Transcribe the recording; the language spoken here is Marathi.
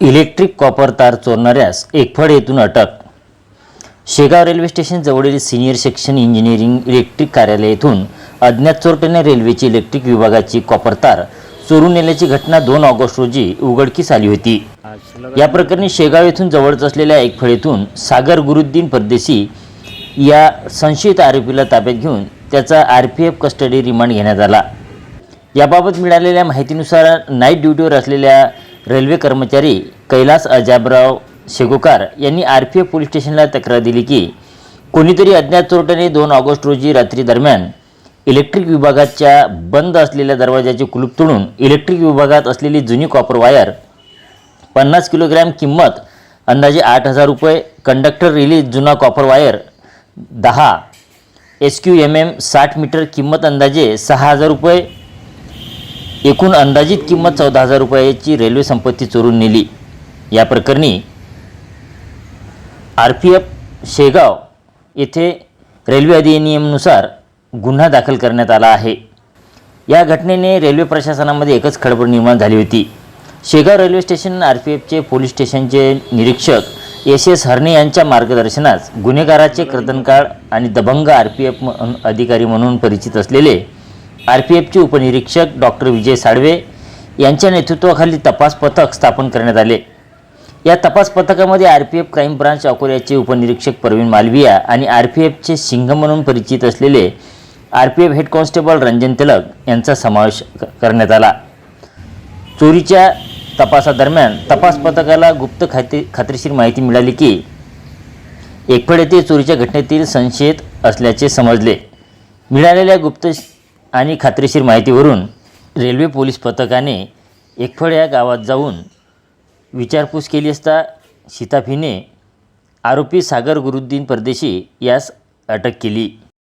इलेक्ट्रिक कॉपर तार चोरणाऱ्यास एकफळ येथून अटक. शेगाव रेल्वे स्टेशन जवळील सिनियर सेक्शन इंजिनिअरिंग इलेक्ट्रिक कार्यालय येथून अज्ञात चोरट्याने रेल्वेची इलेक्ट्रिक विभागाची कॉपर तार चोरून नेल्याची घटना दोन ऑगस्ट रोजी उघडकीस आली होती. या प्रकरणी शेगाव येथून जवळच असलेल्या एकफळ येथून सागर गुरुद्दीन परदेशी या संशयित आरोपीला ताब्यात घेऊन त्याचा R P F custody remand घेण्यात आला. याबाबत मिळालेल्या माहितीनुसार नाईट ड्युटीवर असलेल्या रेल्वे कर्मचारी कैलास अजाबराव शेगुकार यांनी आर पी एफ पोलीस स्टेशनला तक्रार दिली की कोणीतरी अज्ञात चोरट्याने दोन ऑगस्ट रोजी रात्री दरम्यान इलेक्ट्रिक विभागाच्या बंद असलेल्या दरवाजाचे कुलूप तोडून इलेक्ट्रिक विभागात असलेली जुनी कॉपर वायर पन्नास किलोग्रॅम किंमत अंदाजे आठ हजार रुपये कंडक्टर रिलीज जुना कॉपर वायर दहा एस क्यू एम एम साठ मीटर किंमत अंदाजे सहा हजार रुपये एकूण अंदाजित किंमत चौदा हजार रुपयाची रेल्वे संपत्ती चोरून नेली. या प्रकरणी आर पी एफ शेगाव येथे रेल्वे अधिनियमनुसार गुन्हा दाखल करण्यात आला आहे. या घटनेने रेल्वे प्रशासनामध्ये एकच खळबळ निर्माण झाली होती. Shegaon railway station R P एफचे police स्टेशनचे निरीक्षक एस एस हरणे यांच्या मार्गदर्शनास गुन्हेगाराचे कर्तनकाळ आणि दबंग आर पी एफ अधिकारी म्हणून परिचित असलेले आर पी एफचे उपनिरीक्षक डॉक्टर विजय साळवे यांच्या नेतृत्वाखाली तपास पथक स्थापन करण्यात आले. या तपास पथकामध्ये R P F crime branch अकोल्याचे उपनिरीक्षक परवीन मालविया आणि आर पी एफचे सिंह म्हणून परिचित असलेले R P F head constable Ranjan Tilak यांचा समावेश क- करण्यात आला. चोरीच्या तपासादरम्यान तपास पथकाला गुप्त खाते खात्रीशीर माहिती मिळाली की एकफड येथे चोरीच्या घटनेतील संशयित असल्याचे समजले. मिळालेल्या गुप्त आणि खात्रीशीर माहितीवरून रेल्वे पोलीस पथकाने एकफळ या गावात जाऊन विचारपूस केली असता शिताफीने आरोपी सागर गुरुद्दीन परदेशी यास अटक केली.